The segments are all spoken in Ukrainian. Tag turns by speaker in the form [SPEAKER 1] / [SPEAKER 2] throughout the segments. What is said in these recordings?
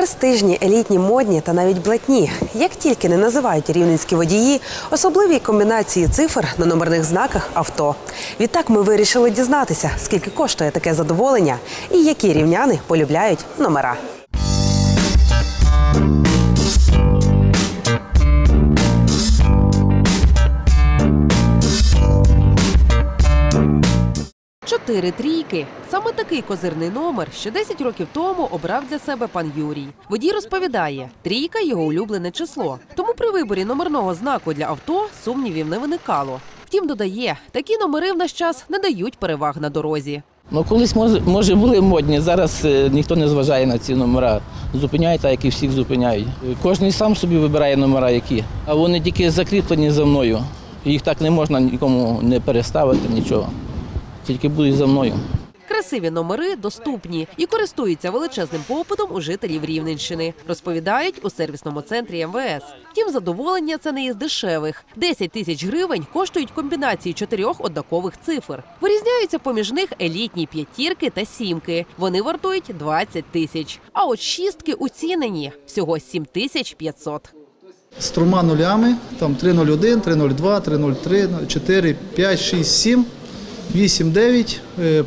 [SPEAKER 1] Престижні, елітні, модні та навіть блатні. Як тільки не називають рівненські водії, особливі комбінації цифр на номерних знаках авто. Відтак ми вирішили дізнатися, скільки коштує таке задоволення і які рівняни полюбляють номера. Чотири трійки. Саме такий козирний номер ще 10 років тому обрав для себе пан Юрій. Водій розповідає, трійка його улюблене число. Тому при виборі номерного знаку для авто сумнівів не виникало. Втім, додає, такі номери в наш час не дають переваг на дорозі.
[SPEAKER 2] Ну, колись може, може були модні. Зараз е, ніхто не зважає на ці номера. Зупиняють так, як і всіх зупиняють. Кожен сам собі вибирає номера, які. А вони тільки закріплені за мною. Їх так не можна нікому не переставити, нічого. Тільки будуть за мною.
[SPEAKER 1] Красиві номери доступні і користуються величезним попитом у жителів Рівненщини, розповідають у сервісному центрі МВС. Втім, задоволення це не із дешевих. 10 тисяч гривень коштують комбінації чотирьох однакових цифр. Вирізняються поміж них елітні п'ятірки та сімки. Вони вартують 20 тисяч. А от шістки уцінені всього 7 тисяч 500.
[SPEAKER 3] з трьома нулями, там 301, 302, 303, 4, 5, 6, 7, 8, 9,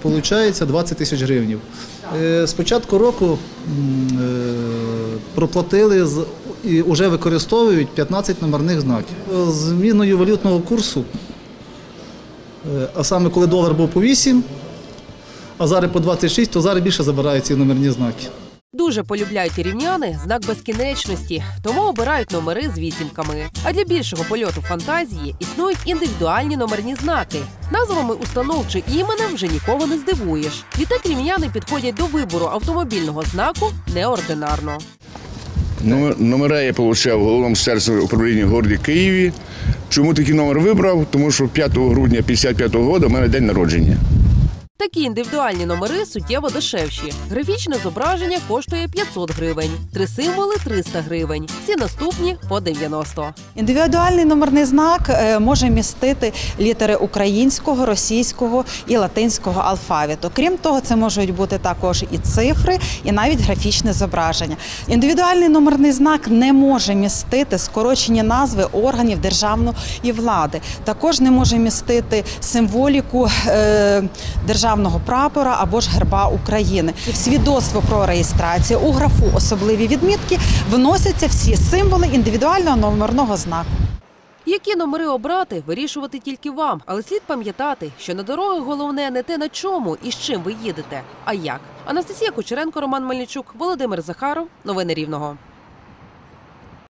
[SPEAKER 3] виходить 20 тисяч гривень. З початку року е, проплатили і вже використовують 15 номерних знаків. Е, зміною валютного курсу, е, а саме коли долар був по 8, а зараз по 26, то зараз більше забирають ці номерні знаки.
[SPEAKER 1] Дуже полюбляють рівняни знак безкінечності, тому обирають номери з вісімками. А для більшого польоту фантазії існують індивідуальні номерні знаки. Назвами установ чи іменем вже нікого не здивуєш. Відтак рівняни підходять до вибору автомобільного знаку неординарно.
[SPEAKER 4] Номер- Номера я отримав в головному сервісі управління городі Києві. Чому такий номер вибрав? Тому що 5 грудня 55-го року у мене день народження.
[SPEAKER 1] Такі індивідуальні номери суттєво дешевші. Графічне зображення коштує 500 гривень, три символи 300 гривень. Всі наступні по 90.
[SPEAKER 5] Індивідуальний номерний знак е, може містити літери українського, російського і латинського алфавіту. Крім того, це можуть бути також і цифри, і навіть графічне зображення. Індивідуальний номерний знак не може містити скорочені назви органів державної влади. Також не може містити символіку е, державного прапора або ж герба України. Свідоцтво про реєстрацію у графу особливі відмітки вносяться всі символи індивідуального номерного знаку.
[SPEAKER 1] Які номери обрати, вирішувати тільки вам, але слід пам'ятати, що на дорогах головне не те на чому і з чим ви їдете, а як. Анастасія Кучеренко, Роман Мельничук, Володимир Захаров. Новини Рівного.